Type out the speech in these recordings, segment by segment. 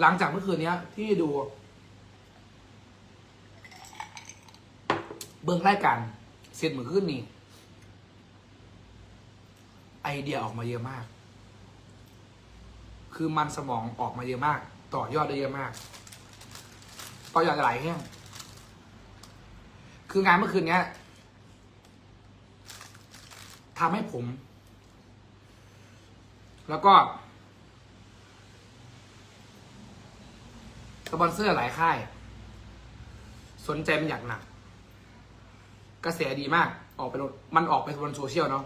หลังจากเมื่อคืนนี้ที่ดู เบิ้องรายการเสร็จเหมื่อคืนนี้ไอเดียออกมาเยอะมาก คือมันสมองออกมาเยอะมาก ต่อยอดได้เยอะมาก ต่อยอดหลายแห่งคืองานเมื่อคืนนี้ทำให้ผม แล้วก็ สปอนเซอร์หลายค่าย สนใจมันอย่างหนัก กระแสดีมาก ออกไปมันออกไปบนโซเชียลเนาะ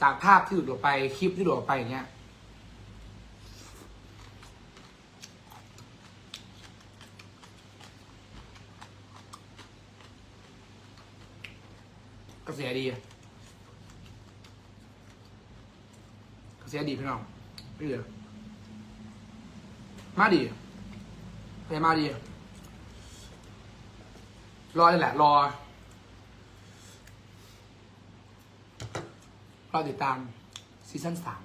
จากภาพที่หลุดออกไปคลิปที่หลุดออกไปอย่างเงี้ยกระแสดีอะกระแสดีพี่น้องไม่เหลือมาดี ไปมาดี รอเลยแหละ รอ รอติดตามซีซั่นสาม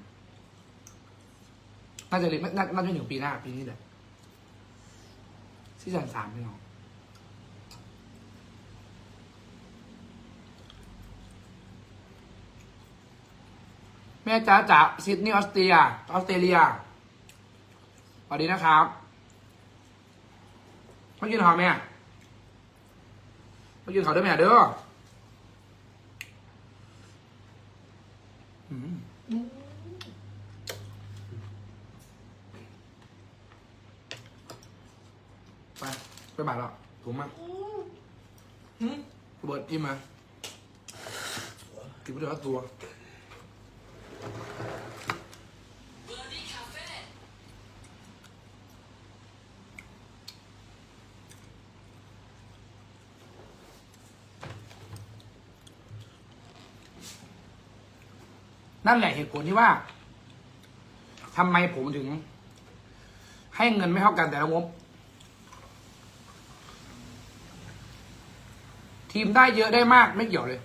น่าจะเล็กน่าน่าจะไม่ถึงปีหน้า ปีนี้แหละซีซั่นสามพี่น้องแม่จ๋าจ๋าซิดนีย์ออสเตรียออสเตรเลียสวัสดีนะครับ มากินหอมแม่มากินเขาด้วยแม่เด้ออืมไปไปบ่ายแล้วถูกมั้ยเบิร์ดอิ่มไหมกินไปเดี๋ยวตัว นั่นแหละเหตุผลที่ว่าทำไมผมถึง ให้เงินไม่เท่ากันแต่ละงบ ทีมได้เยอะได้มากไม่เกี่ยวเลย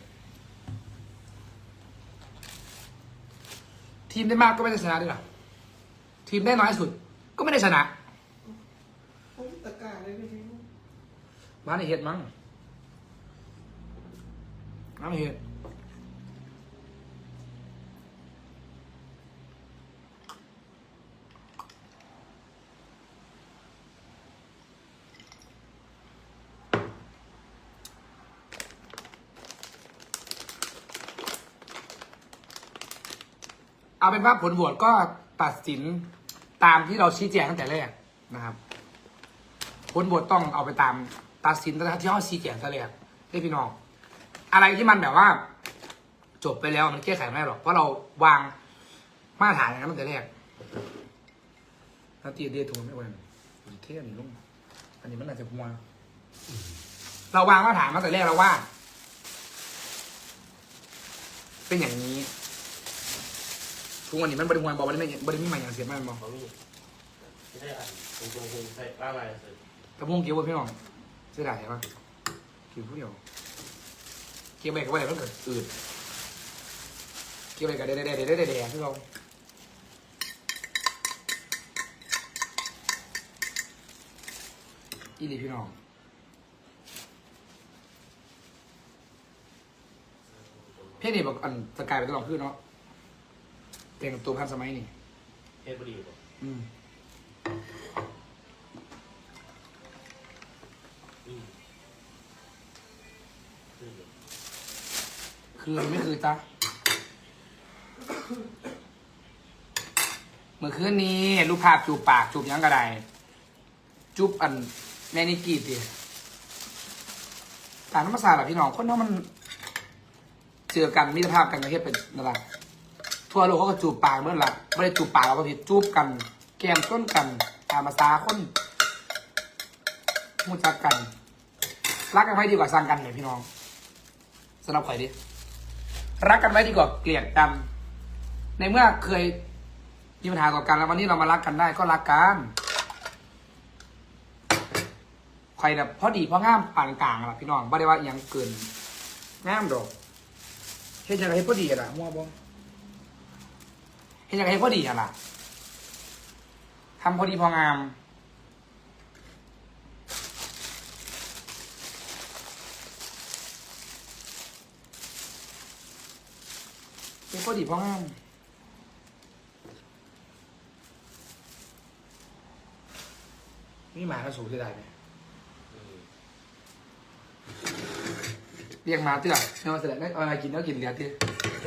ทีมได้มากก็ไม่ได้ชนะด้วยหรอทีมได้น้อยสุด ก็ไม่ได้ชนะผมตะกร้าเลยไม่ใช่บ้านในเห็ด เอาเป็นว่าผลโหวตก็ตัดสินตามที่เราชี้แจงตั้งแต่แรกนะครับ ผลบทต้องเอาไปตามตัดสินที่เขาชี้แจงซะเลยอะได้พี่น้อง อะไรที่มันแบบว่า จบไปแล้วมันแก้ไขไม่ได้หรอกเพราะเราวางมาตรฐานอย่างนั้นตั้งแต่แรกนาทีเดียวถูกไม่วันเท่นนี้ลุงอันนี้มันอาจจะมัวเราวางมาตรฐานมาตั้งแต่แรกแล้วว่า เป็นอย่างนี้ ทุกวันนี้มันบริวารบอกว่าไม่บริมีใหม่อย่างเสียมากบอกเขามีไม่ได้อ่านตรงตรงตรงใส่ล่าลายเสร็จตะพุ่งเกี่ยวกับพี่น้องเสียดายใช่ปะเกี่ยวผู้เดียวเกี่ยวไปกับอะไรมันเกิดอืดเกี่ยวไปกับเดะเดะเดะเดะเดเดะเดะที่เราอีหลีพี่น้องเพี่นี่บอกอันสกายไปตลอดขึ้นเนาะ แต่งตัวพันสมัยนี่เทปบุรีบอกอืมอืมคือคือไม่คือจ้ะเมื่อคืนนี้รูปภาพจูบปากจูบหยังกระไดจูบอันแมนิกีดิต่างธรรมศาสตร์อะพี่น้องคนเนาะมันเจอกันมิตรภาพกันประเทศเป็นนั่นแหละ ทั่วโลกเขาก็จูบปากเมื่อไหร่ไม่ได้จูบปากเราก็ผิดจูบกัน แกมต้นกันตามภาษาคนมูจักกัน รักกันไว้ดีกว่าสร้างกันเนี่ยพี่น้องสำหรับใครดิรักกันไว้ดีกว่าเกลียดกัน ในเมื่อเคยมีปัญหาต่อกันแล้ววันนี้เรามารักกันได้ก็รักกันใครแบบพอดีพองามปานกลางล่ะพี่น้องไม่ได้ว่าอหยังเกินงามดอกเฮ็ดยังไงให้พอดีอะล่ะมั่วบ่ เฮ็ดยังไงให้พอดีอะล่ะทำพอดีพองาม เป็นพอดีพองามนี่หมาก็สูงที่ได้ไหมเรียกมาเตื้อเอามาเสร็จแล้วเอาอะไรกินแล้วกินเหลือเตื้อ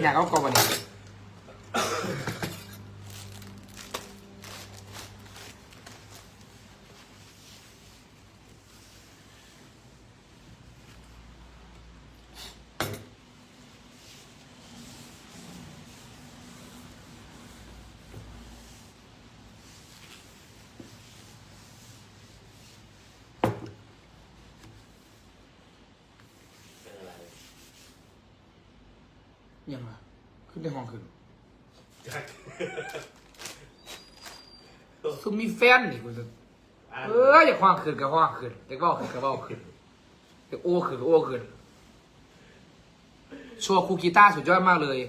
อยากเอากรอบันนี้ ยังไงขึ้นในห้องขึ้นจักคือมีแฟนนี่กูจะอ่านเอออยากห้องขึ้นก็ห้องขึ้นอยากเว่าขึ้นก็เว่าขึ้นอยากโอ้ขึ้นก็โอ้ขึ้นโชว์ครูกีตาร์สุดยอดมากเลย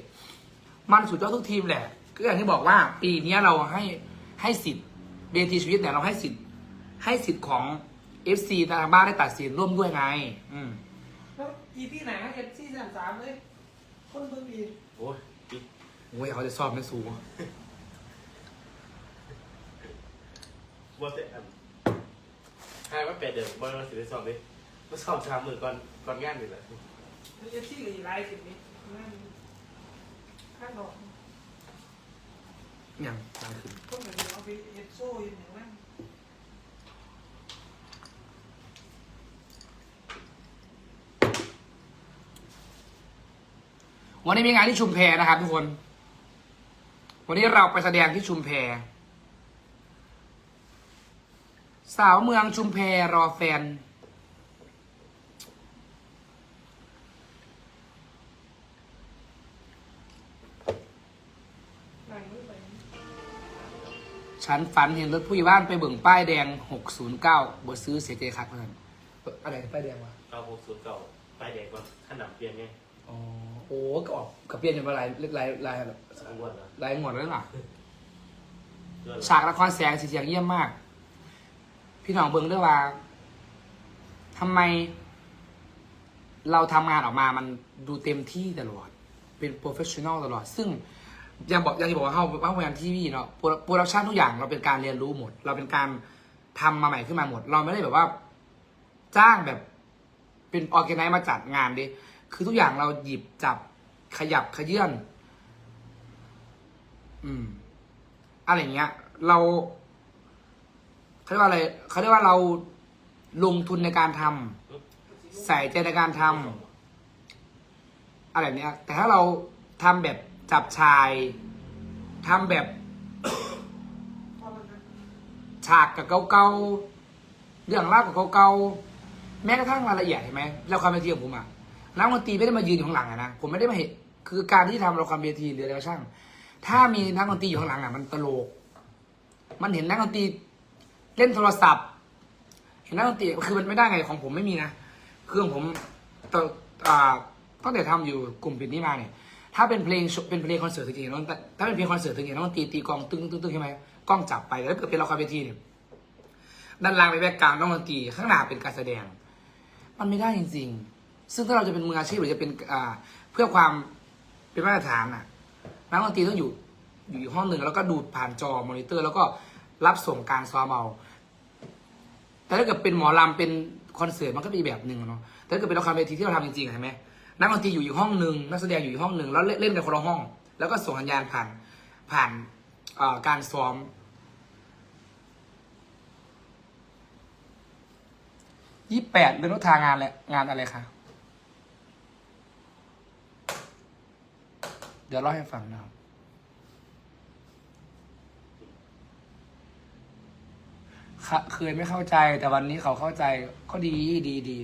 มันสุดยอดทุกทีมแหละก็อย่างที่บอกว่า ปีนี้เราให้ให้สิทธิ์เบทีชีวิตเนี่ยเราให้สิทธิ์ให้สิทธิ์ของ FC ทางบ้านได้ตัดสินร่วมด้วยไง อืมแล้วอีพี่ไหนเอฟซีสามสามเลย คนเพิ่งดีโอ้ยอีกโอ้ยเขาจะสอบไม่สูงว่าแต่อันให้ว่าเป็ดเดิมบอลมาสิได้สอบดิมาสอบชามมือก่อนก่อนงานนี่แหละเอฟซีกับอีไลฟ์สิบนี้นั่นข้างนอกยังตายขึ้นก็เหมือนเอาไปเอฟโซ่อยู่อย่างนั้น วันนี้มีงานที่ชุมแพนะครับทุกคน วันนี้เราไปแสดงที่ชุมแพ สาวเมืองชุมแพรอแฟน ฉันฝันเห็นรถผู้ใหญ่บ้านไปเบิ่งป้ายแดง 609บซื้อเสียใจคักเพื่อนอะไรป้ายแดงวะเก้าหกศูนย์เก้าไปเด็กก่อนขนาดเปลี่ยนไง อ๋อโอ้ก็ออกกับเปลี่ยนอย่างไรลายลายลายสองวันแล้วลายหมดแล้วล่ะ เดือนฉากละครแสงสีเสียงเยี่ยมมาก พี่น้องเบิ่งด้วยว่าทำไม เราทำงานออกมามันดูเต็มที่ตลอด เป็นโปรเฟชชั่นอลตลอด ซึ่งอย่างบอกอย่างที่บอกว่าเขาเขาพยายามทีวีเนาะโปรดักชันทุกอย่างเราเป็นการเรียนรู้หมด เราเป็นการทำมาใหม่ขึ้นมาหมด เราไม่ได้แบบว่า จ้างแบบเป็นออแกไนซ์มาจัดงานดิ คือทุกอย่างเราหยิบจับขยับขยื่นอืม อะไรเงี้ย เราเขาเรียกว่าอะไรเขาเรียกว่าเราลงทุนในการทำใส่ใจในการทำอะไรเนี้ย แต่ถ้าเราทำแบบจับชายทำแบบฉากกับเก่าๆเรื่องราวกับเก่าๆแม้กระทั่งรายละเอียดเห็นไหมละครเวทีของผมอะ นักดนตรีไม่ได้มายืนอยู่ข้างหลังอะนะผมไม่ได้มาเห็นคือการที่ทำละครเวทีหรืออะไรก็ช่าง ถ้ามีนักดนตรีอยู่ข้างหลังอะมันตลก มันเห็นนักดนตรีเล่นโทรศัพท์ เห็นนักดนตรีคือมันไม่ได้ไงของผมไม่มีนะเครื่องผมตอ่าตั้งแต่ทำอยู่กลุ่มปิดนี้มาเนี่ย ถ้าเป็นเพลงเป็นเพลงคอนเสิร์ตจริงๆน้องถ้าเป็นเพลงคอนเสิร์ตจริงๆน้องตีตีกองตึ้งตึ้งตึ้งใช่ไหมกล้องจับไปแล้วถ้าเกิดเป็นละครเวทีเนี่ยด้านล่างเป็นแบ็กกราวด์น้องดนตรีข้างหน้าเป็นการแสดง มันไม่ได้จริง ๆ ซึ่งถ้าเราจะเป็นมืออาชีพหรือจะเป็นอ่าเพื่อความเป็นมาตรฐานน่ะนักดนตรีต้องอยู่อยู่ห้องหนึ่งแล้วก็ดูผ่านจอมอนิเตอร์ แล้วก็รับส่งการซ้อมเอาแต่ถ้าเกิดเป็นหมอลำเป็นคอนเสิร์ตมันก็เป็นอีแบบหนึ่งเนาะแต่ถ้าเกิดเป็นละครเวทีที่เราทำจริงๆเห็นไหมนักดนตรีอยู่อีกห้องหนึ่งนักแสดงอยู่อีกห้องหนึ่งแล้วเล่นเล่นกันคนละห้อง แล้วก็ส่งสัญญาณผ่านผ่านการซ้อม ยี่แปดเป็นรถทางงานแหละงานอะไรคะ ดี๋ยวเล่าให้ฟังนะครับ เคยไม่เข้าใจ แต่วันนี้เขาเข้าใจก็ดีดีดี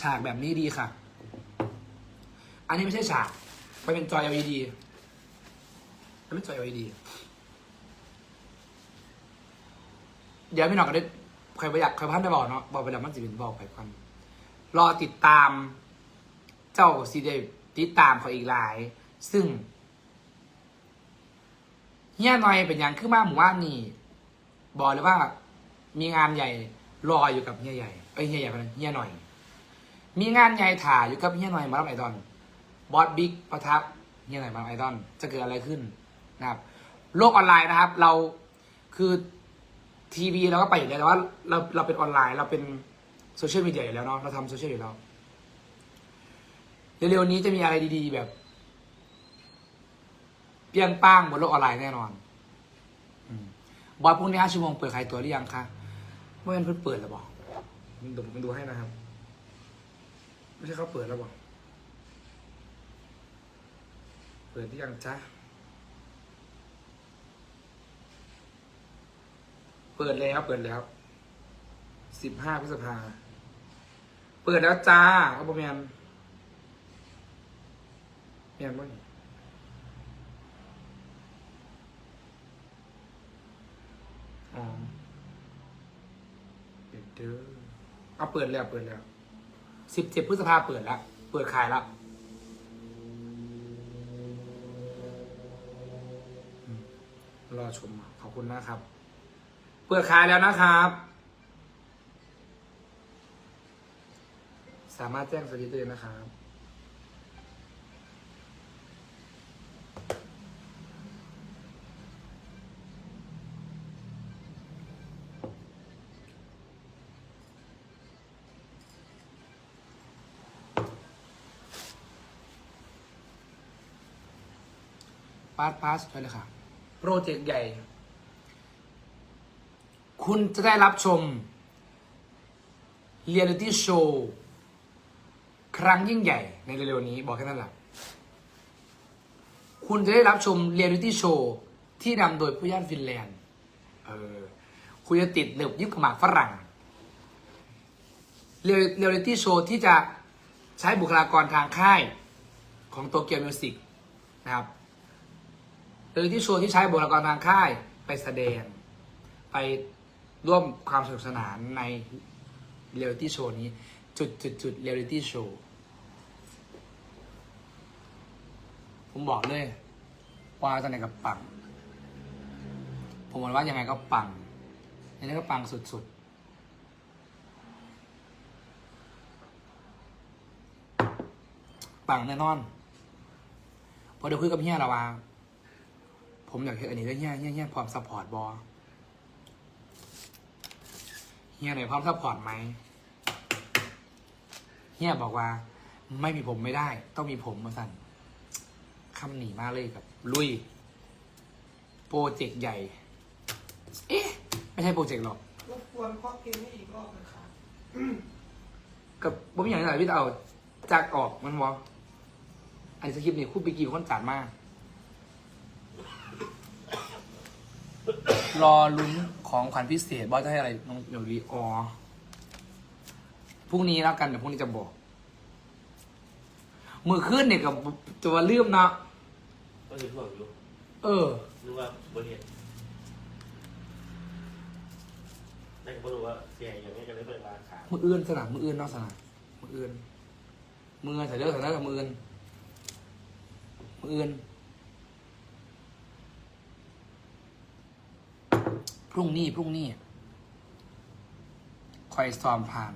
ฉากแบบนี้ดีค่ะ อันนี้ไม่ใช่ฉาก มันเป็นจอย LED มันเป็นจอย LED เดี๋ยวพี่หน้องก็ได้คอยไปอยากคอยพันได้บอกเนาะบอกไปแล้วมันจะเป็นบอกไปก่อนรอติดตาม เจ้าซีเดติดตามเขาอีกหลาย ซึ่งเฮียหน่อยเป็นอย่างคือมาหมู่ว่านนี่บอกเลยว่า มีงานใหญ่รออยู่กับเฮียใหญ่เอ้ยเฮียใหญ่ไปเลยเฮียหน่อย มีงานใหญ่ถ่ายอยู่กับเฮียหน่อยมารับไอดอนบอสบิ๊กประทับเฮียหน่อยมารับไอดอนจะเกิดอะไรขึ้นนะครับ โลกออนไลน์นะครับ เราคือ ทีวีเราก็ไปอยู่แล้วแต่ว่าเราเราเป็นออนไลน์เราเป็นโซเชียลมีเดียอยู่แล้วเนาะเราทำโซเชียลอยู่แล้วเร็วๆนี้จะมีอะไรดีๆแบบ เปี้ยงป้างบนโลกออนไลน์แน่นอนอบอสพรุ่งนี้ห้าชั่วโมงเปิดขายตัวหรือยังคะเมื่อวันเพิ่งเปิดแล้วบอกเดี๋ยวผมดูให้นะครับ ไม่ใช่เขาเปิดแล้วบอกเปิดหรือยังจ๊ะ ปิดแล้วเปิดแล้วสิบห้าพฤษภา เปิดแล้วจ้าเอาประมาณเมียนบ้างอ๋อเปิดเด้อเอาเปิดแล้วเปิดแล้วสิบเจ็ดพฤษภาเปิดแล้วเปิดขายแล้วรอชมขอบคุณนะครับ เปิดขายแล้วนะครับ สามารถแจ้งสถิติได้นะครับปาร์ตพาสไปเลยค่ะ โปรเจกต์ใหญ่ คุณจะได้รับชมเรียลิตี้โชว์ครั้งยิ่งใหญ่ในเร็วๆนี้บอกแค่นั้นแหละ คุณจะได้รับชมเรียลิตี้โชว์ที่นำโดยผู้ย่านฟินแลนด์ เออ คุณจะติดเหนือบยิบขมากฝรั่ง เรียลิตี้โชว์ที่จะใช้บุคลากรทางค่ายของโตเกียวมิวสิกนะครับเรียลิตี้โชว์ที่ใช้บุคลากรทางค่ายไปแสดง ไป ร่วมความสนุกสนานในเรียลิตี้โชว์นี้ จุดจุดจุดเรียลิตี้โชว์ผมบอกเลย ว่าตอนไหนก็ปัง ผมบอกว่ายังไงก็ปังยังไงก็ปังสุดๆ ปังแน่นอน พอเดี๋ยวคุยกับเฮียและว่า ผมอยากเห็นอันนี้ด้วยเฮียเฮียเฮียพร้อมซัพพอร์ตบอ ฮียไหนพร้อมซัพพอร์ตไหมเฮียบอกว่า ไม่มีผมไม่ได้ ต้องมีผมมาสั่นคำหนีมากเลยกับ ลุย โปรเจกต์ใหญ่ เอ๊ะ ไม่ใช่โปรเจกต์หรอกรบกวนเคาะเพลงให้อีกรอบนะครับกับผมอย่างไรพี่เอาจากออกมันวะอันนี้สคริปต์นี่คู่ปีกีเป็นคนจัดมาก รอลุ้นของขวัญพิเศษบอสจะให้อะไรน้องเดี๋ยวรีออพรุ่งนี้แล้วกันเดี๋ยวพรุ่งนี้จะบอก มือขึ้นเนี่ยกับจะว่าลืมเนาะก็คือห่วงอยู่เออ นึกว่าบริเวณแต่ก็ไม่รู้ว่าเสียอย่างนี้กันได้เปิดร้านขายมืออื่นสนามมืออื่นเนาะสนามมืออื่นมือใส่เลือกใส่เลือกกับมืออื่นมืออื่น พรุ่งนี้ พรุ่งนี้คอยซ้อมผ่าน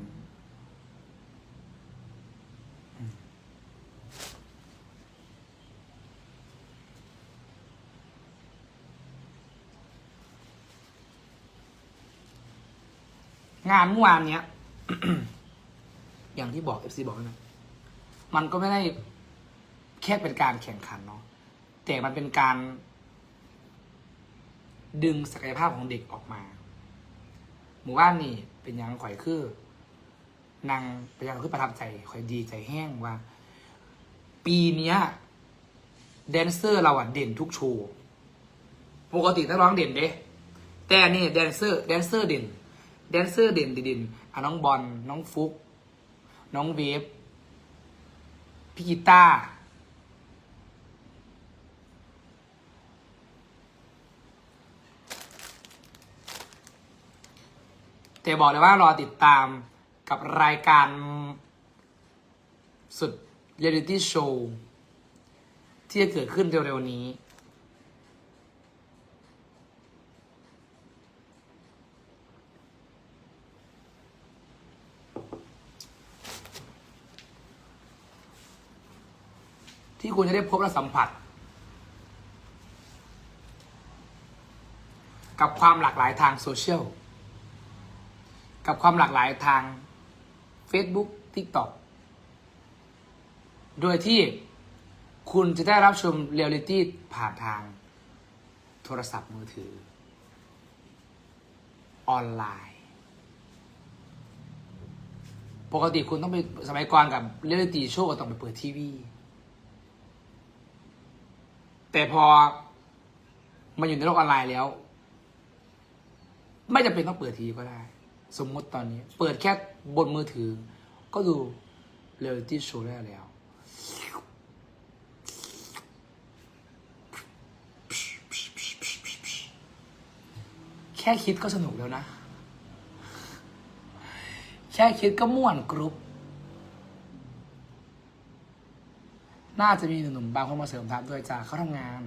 งานเมื่อวานเนี้ย อย่างที่บอกเอฟซีบอกนะมันก็ไม่ได้แค่เป็นการแข่งขันเนาะแต่มันเป็นการ ดึงศักยภาพของเด็กออกมาหมู่บ้านนี่เป็นอย่างข่อยคือนางเป็นอย่างคือประทับใจข่อยดีใจแห้งว่า ปีเนี้ยแดนเซอร์เราอะเด่นทุกโชว์ปกตินักร้องเด่นเด้แต่นี่แดนเซอร์แดนเซอร์เด่น แดนเซอร์เด่นเด่นอะน้องบอลน้องฟุก น้องเวฟพี่กีตาร์ แต่บอกเลยว่ารอติดตามกับรายการสุดเรียลิตี้โชว์ที่จะเกิดขึ้นเร็วๆนี้ ที่คุณจะได้พบและสัมผัส กับความหลากหลายทางโซเชียล กับความหลากหลายทาง Facebook TikTok โดยที่คุณจะได้รับชมเรียลิตี้ผ่านทางโทรศัพท์มือถือ ออนไลน์ ปกติคุณต้องไปสมัยก่อนกับเรียลิตี้โชว์ต้องไปเปิดทีวี แต่พอมาอยู่ในโลกออนไลน์แล้ว ไม่จำเป็นต้องเปิดทีก็ได้ สมมติตอนนี้ เปิดแค่บนมือถือ ก็ดูเรียลิตี้โชว์ได้แล้ว แค่คิดก็สนุกแล้วนะ แค่คิดก็ม่วนกรุ๊ปน่าจะมีหนุ่มๆบางคนมาเสริมทัพด้วยจ้าเขาทำงาน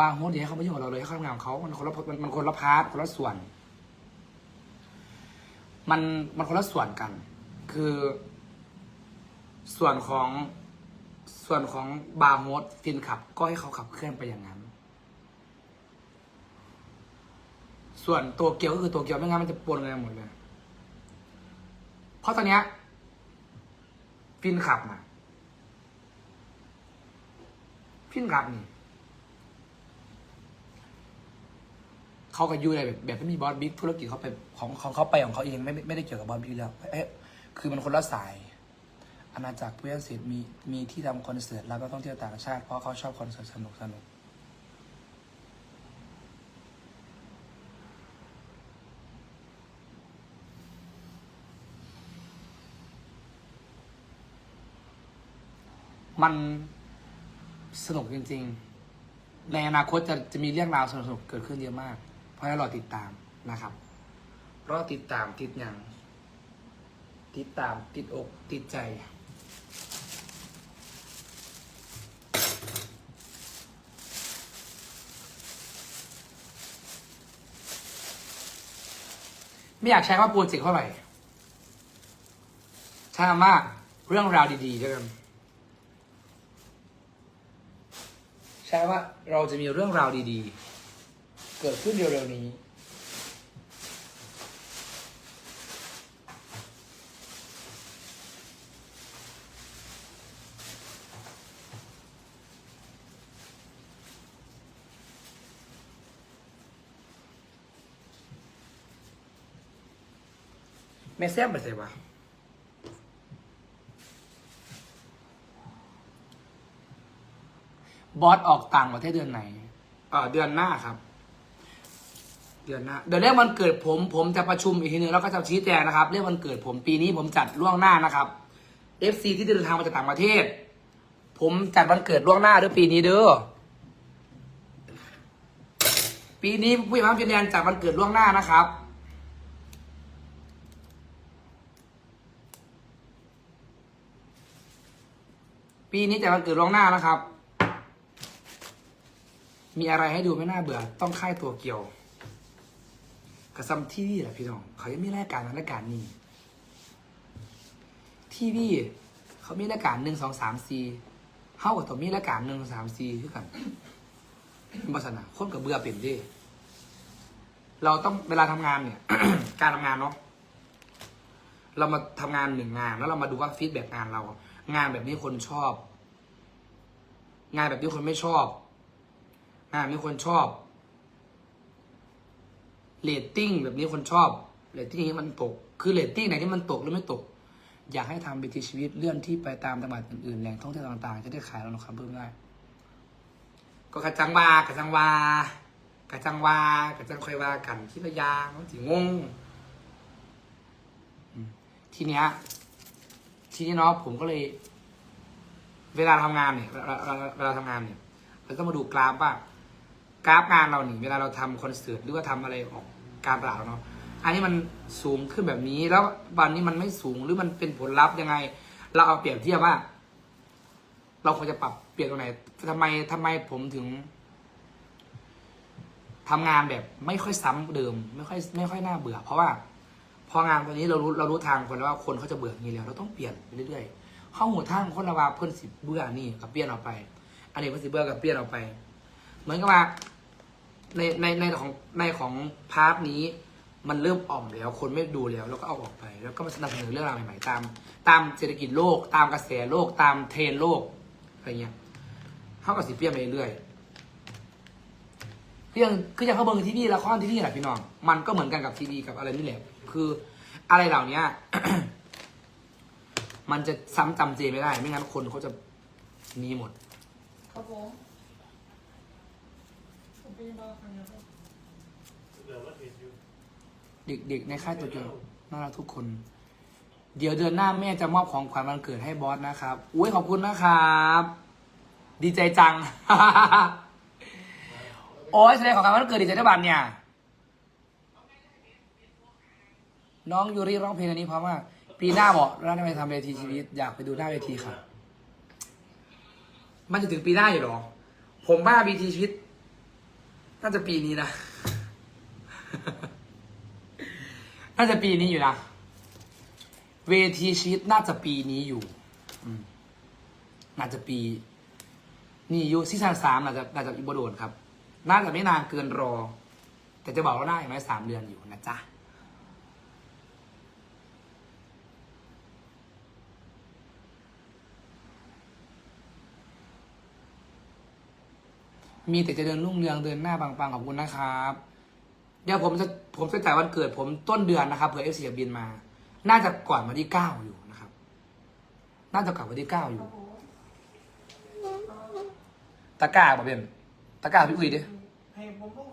บางคนเดี๋ยวเขาไม่ยุ่งกับเราเลยให้เขาทำงานของเขามันคนละมันมันคนละพาร์ทคนละส่วน มันมันคนละส่วนกัน คือ ส่วนของส่วนของบาร์โฮสฟินขับ ก็ให้เขาขับเคลื่อนไปอย่างนั้น ส่วนตัวเกียวก็คือตัวเกียวไม่งั้นมันจะปนกันหมดเลย เพราะตอนเนี้ยฟินขับนะฟินขับนี่ เขาก็อยู่ในแบบแบบไม่มีบอสบิ๊กธุรกิจเขาไปของของเขาไปของเขาเองไม่ไม่ไม่ได้เกี่ยวกับบอสบิ๊กแล้วเอ๊ะคือมันคนละสายอาณาจักรเพื่อนศิษย์มีมีที่ทำคอนเสิร์ตแล้วก็ต้องเที่ยวต่างชาติเพราะเขาชอบคอนเสิร์ตสนุกสนุกมันสนุกจริงๆ ในอนาคตจะจะมีเรื่องราวสนุกๆ เกิดขึ้นเยอะมาก ราะฉะนั้นรอติดตามนะครับรอติดตามติดอย่างติดตามติดอกติดใจ ไม่อยากใช้คำว่าโปรเจกต์เท่าไหร่ใช้คำว่าเรื่องราวดีๆแล้วกันใช่ว่าเราจะมีเรื่องราวดีๆ เกิดขึ้นเร็วๆนี้ แม่แซมไปใส่ปะบอสออกต่างประเทศเดือนไหน เออเดือนหน้าครับ เดือนหน้าเดี๋ยวเรื่องวันเกิดผมผมจะประชุมอีกทีหนึงแล้วก็จะชี้แจงนะครับ เรื่องวันเกิดผมปีนี้ผมจัดล่วงหน้านะครับ FC ที่เดินทางมาจากต่างประเทศ ผมจัดวันเกิดล่วงหน้าด้วยปีนี้เด้อปีนี้ผู้ใหญ่บ้านฟินแลนจัดวันเกิดล่วงหน้านะครับ ปีนี้จัดวันเกิดล่วงหน้านะครับ มีอะไรให้ดูไม่น่าเบื่อ ต้องค่ายตัวเกี่ยว กระซัมทีวีแหละพี่น้อง เขายังมีรายการนั้นรายการนี้ทีวีเขามีรายการหนึ่งสองสามสี่เฮ้ากับตัวมีรายการหนึ่งสามสี่คือกันบริษัทนะคนกับเบื่อเปลี่ยนดิเราต้องเวลาทำงานเนี่ย การทำงานเนาะเรามาทำงานหนึ่งงาน แล้วเรามาดูว่าฟีดแบ็กงานเรา งานแบบนี้คนชอบ งานแบบนี้คนไม่ชอบ งานแบบนี้คนชอบ เรตติ้งแบบนี้คนชอบเรตติ้งอย่างนี้มันตก คือเรตติ้งไหนที่มันตกหรือไม่ตก อยากให้ทำวิถีชีวิตเลื่อนที่ไปตามจังหวัดอื่นๆแหล่งท่องเที่ยวต่างๆ จะได้ขายเราคำเพิ่มได้ ก็กระจังวากระจังวากระจังวากระจังคอยวากันที่พยามันสิงงทีเนี้ยทีนี้เนาะผมก็เลย เวลาทำงานเนี่ยเวลาเวลาเวลาทำงานเนี่ยเราต้องมาดูกราฟว่ากราฟงานเราเนี่ยเวลาเราทำคอนเสิร์ตหรือว่าทำอะไรออก การตลาดเราเนาะอันนี้มันสูงขึ้นแบบนี้ แล้ววันนี้มันไม่สูงหรือมันเป็นผลลัพธ์ยังไง เราเอาเปรียบเทียบว่า เราควรจะปรับเปลี่ยนตรงไหนทำไมทำไมผมถึงทำงานแบบไม่ค่อยซ้ำเดิม ไม่ค่อยไม่ค่อยน่าเบื่อ เพราะว่า พองานตัวนี้เรารู้เรารู้ทางคนแล้วว่าคนเขาจะเบื่ออย่างนี้แล้ว เราต้องเปลี่ยนไปเรื่อยๆเข้าหัวทางคนละว่าเพื่อนสิเบื่อนี่กับเปลี่ยนออกไป อันนี้เพื่อนสิเบื่อกับเปลี่ยนออกไป เหมือนกับว่า ในในในของในของพาร์ทนี้ มันเริ่มอ่อมแล้ว คนไม่ดูแล้วแล้วก็เอาออกไป แล้วก็มาสนับสนุนเรื่องราวใหม่ๆตาม ตามเศรษฐกิจโลก ตามกระแสโลก ตามเทรนโลกอะไรเงี้ยเข้ากับสิเปลี่ยนไปเรื่อยๆคือยังคือยังเขาเบิ่งที่นี่ละครที่นี่แหละพี่น้อง มันก็เหมือนกันกับทีวีกับอะไรนี่แหละ คืออะไรเหล่านี้มันจะซ้ำจำเจไม่ได้ ไม่งั้นคนเขาจะมีหมด ครับผม เด็กๆในค่ายตัวเดียวน่ารักทุกคน เดี๋ยวเดือนหน้าแม่จะมอบของขวัญวันเกิดให้บอสนะครับ อุ้ยขอบคุณนะครับ ดีใจจัง โอ้ยแสดงของขวัญวันเกิดดีใจได้บันเนี่ย น้องยูริร้องเพลงอันนี้เพราะว่า ปีหน้าบอกเราได้ไปทำเวทีชีวิต อยากไปดูหน้าเวทีค่ะ มันจะถึงปีหน้าอยู่หรอ ผมว่าเวทีชีวิต น่าจะปีนี้นะ น่าจะปีนี้อยู่นะ เวทีชีวิตน่าจะปีนี้อยู่อืมน่าจะปี นี่อยู่ซีซั่นสามน่าจะน่าจะอิบโดนครับ น่าจะไม่นานเกินรอ แต่จะบอกว่าได้ไหมสามเดือนอยู่นะจ๊ะ มีแต่จะเดินรุ่งเรืองเดินหน้าปังๆขอบคุณนะครับเดี๋ยวผมจะผมจะจ่ายวันเกิดผมต้นเดือนนะครับเผื่อเอฟซีบินมา น่าจะก่อนวันที่เก้าอยู่นะครับ น่าจะกลับวันที่เก้าอคยู่รับผมตะกร้าบอกเป็นตะกร้าพี่อุ้ยดิให้ผมต้อง